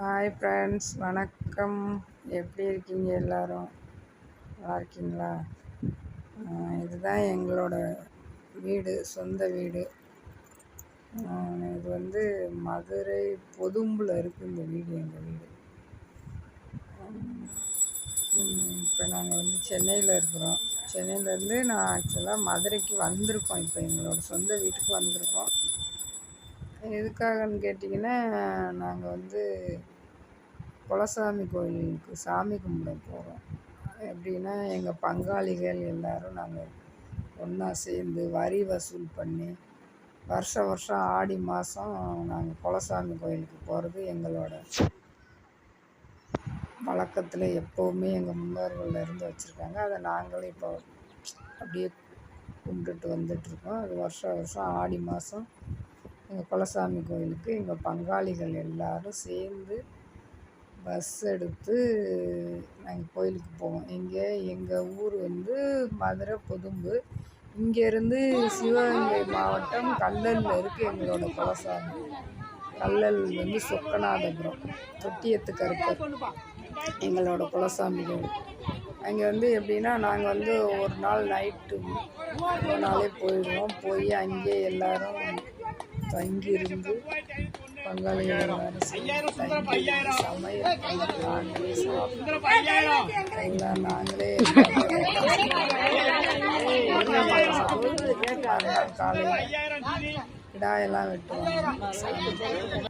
Hi friends வணக்கம். எப்படி இருக்கீங்க எல்லோரும்? நல்லா இருக்கீங்களா? இதுதான் எங்களோட வீடு சொந்த வீடு. இது வந்து மதுரை பொதும்பில் இருக்குது இந்த வீடு எங்கள் வீடு. இப்போ நாங்கள் வந்து சென்னையில் இருக்கிறோம். சென்னையிலேருந்து நான் ஆக்சுவலாக மதுரைக்கு வந்திருக்கோம். இப்போ எங்களோட சொந்த வீட்டுக்கு வந்திருக்கோம். எதுக்காகன்னு கேட்டிங்கன்னா நாங்கள் வந்து குலசாமி கோயிலுக்கு சாமி கும்பிட போகிறோம் எப்படின்னா எங்கள் பங்காளிகள் எல்லோரும் நாங்கள் ஒன்றா சேர்ந்து வரி வசூல் பண்ணி வருஷம் வருஷம் ஆடி மாதம் நாங்கள் குலசாமி கோயிலுக்கு போகிறது எங்களோட வழக்கத்தில் எப்போவுமே எங்கள் முன்னோர்கள் இருந்து வச்சுருக்காங்க. அதை நாங்களும் இப்போ அப்படியே கும்பிட்டுட்டு வந்துட்டுருக்கோம் அது வருஷம் வருஷம் ஆடி மாதம் எங்கள் குலசாமி கோயிலுக்கு எங்கள் பங்காளிகள் எல்லோரும் சேர்ந்து பஸ் எடுத்து நாங்கள் கோயிலுக்கு போவோம். இங்கே எங்கள் ஊர் வந்து மதுரை பொதும்பு. இங்கேருந்து சிவகங்கை மாவட்டம் கல்லலில் இருக்குது எங்களோட குலசாமி. கல்லல் வந்து சொக்கநாதபுரம் தொட்டியத்து கருப்பர் எங்களோட குலசாமி கோயில். அங்கே வந்து எப்படின்னா நாங்கள் வந்து ஒரு நாள் நைட்டு ஒரு நாளே போயிடுவோம். போய் அங்கேயே எல்லோரும் தங்கியிருந்து பங்காளிகள் எல்லாரும் நாங்களே சாப்பிட்டு காலையில் கிடாயெல்லாம் வெட்டுவோம்